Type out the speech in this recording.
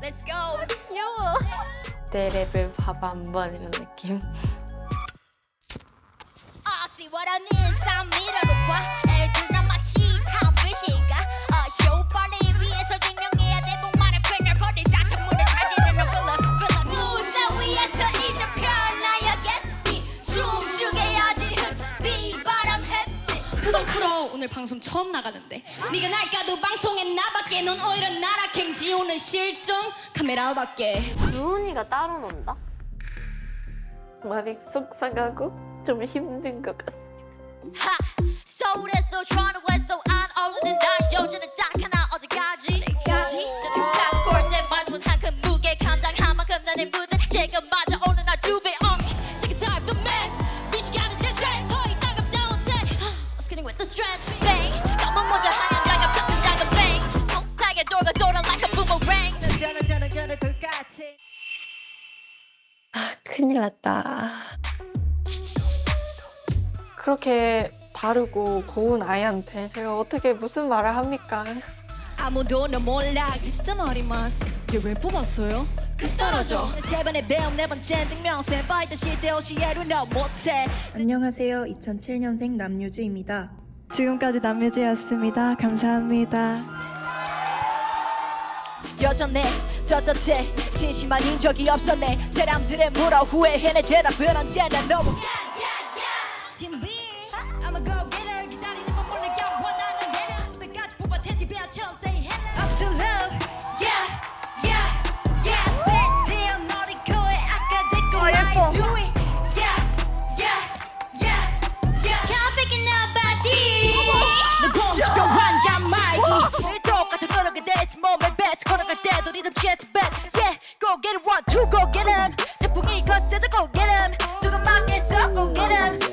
Let's go. 귀여워. 내 랩을 봐봐 한번 이런 느낌. 풀어. 오늘 방송 처음 나가는데. 네가 날까도 방송에 나밖에. 넌 오히려 나락행 지우는 실종 카메라 밖에. 주은이가 따로 논다? 많이 속상하고 좀 힘든 것 같습니다. 하! 서울에서 트로ን토 에서 안 어울리는 날 여자는 딱 하나 어디까지? 저쪽 passport 반전 한큰 무게. 감당 한 만큼 나의 무대. 제가 맞 큰일 났다. 그렇게 바르고 고운 아이한테 제가 어떻게 무슨 말을 합니까? 아무도 너 몰라 미스터 머리마스 얘왜 뽑았어요? 그 떨어져 세 번의 배움 네 번째 증명세 바이든 시대 오시에도 너 못해 안녕하세요. 2007년생 남유주입니다. 지금까지 남유주였습니다. 감사합니다. 여전해. 떳떳해. 진심 아닌 적이 없었네. 사람들의 물어 후회해 내 대답은 언제나 너무 팀비 I'm 두고 get him 태풍이 거세도 go get him 누가 막겠어 go get him